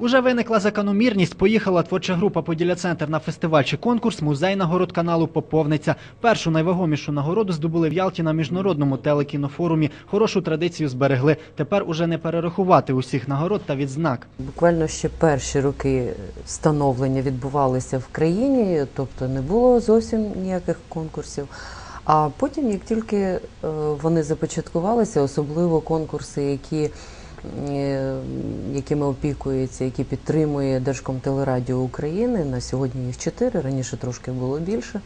Уже виникла закономірність. Поїхала творча група Поділля Центр на фестиваль чи конкурс. Музей нагород каналу поповниться. Першу найвагомішу нагороду здобули в Ялті на міжнародному телекінофорумі. Хорошу традицію зберегли. Тепер уже не перерахувати усіх нагород та відзнак. Буквально ще перші роки становлення відбувалися в країні, тобто не було зовсім ніяких конкурсів. А потім, як тільки е, вони започаткувалися, особливо конкурси, які, якими опікується, які підтримує Держкомтелерадіо України, на сьогодні їх чотири, раніше трошки було більше.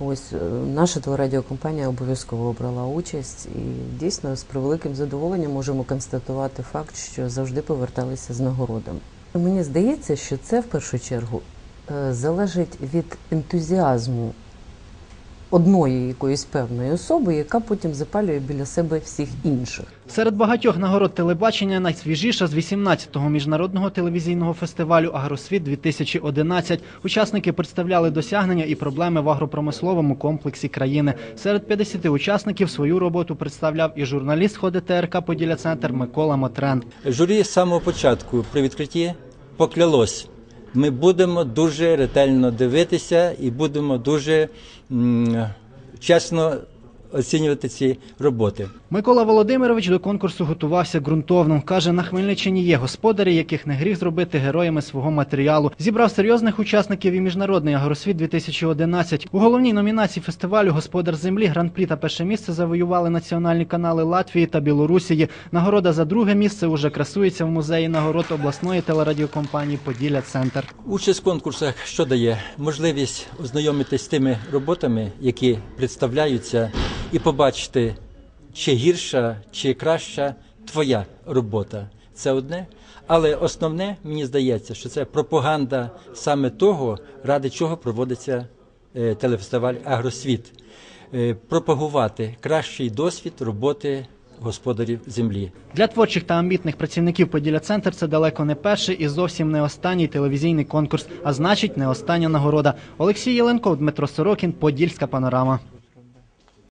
Ось е, наша телерадіокомпанія обов'язково брала участь і дійсно з превеликим задоволенням можемо констатувати факт, що завжди поверталися з нагородами. Мені здається, що це в першу чергу е, залежить від ентузіазму одної якоїсь певної особи, яка потім запалює біля себе всіх інших. Серед багатьох нагород телебачення найсвіжіша з 18-го міжнародного телевізійного фестивалю Агросвіт 2011 Учасники представляли досягнення і проблеми в агропромисловому комплексі країни. Серед 50 учасників свою роботу представляв і журналіст ходи ТРК Поділля Центр Микола Мотрен. Журі з самого початку при відкритті поклялось. Ми будемо дуже ретельно дивитися і будемо дуже чесно оцінювати ці роботи. Микола Володимирович до конкурсу готувався ґрунтовно. Каже, на Хмельниччині є господарі, яких не гріх зробити героями свого матеріалу. Зібрав серйозних учасників і міжнародний агросвіт 2011. У головній номінації фестивалю Господар землі гран-прі та перше місце завоювали національні канали Латвії та Білорусії. Нагорода за друге місце уже красується в музеї нагород обласної телерадіокомпанії Поділля Центр. Участь в конкурсах що дає? Можливість ознайомитись з тими роботами, які представляються, і побачити, чи гірша, чи краща твоя робота. Це одне. Але основне, мені здається, що це пропаганда саме того, ради чого проводиться е, телефестиваль Агросвіт. Е, пропагувати кращий досвід роботи господарів землі. Для творчих та амбітних працівників Поділля Центр це далеко не перший і зовсім не останній телевізійний конкурс, а значить, не остання нагорода. Олексій Єленков, Дмитро Сорокін, Подільська панорама.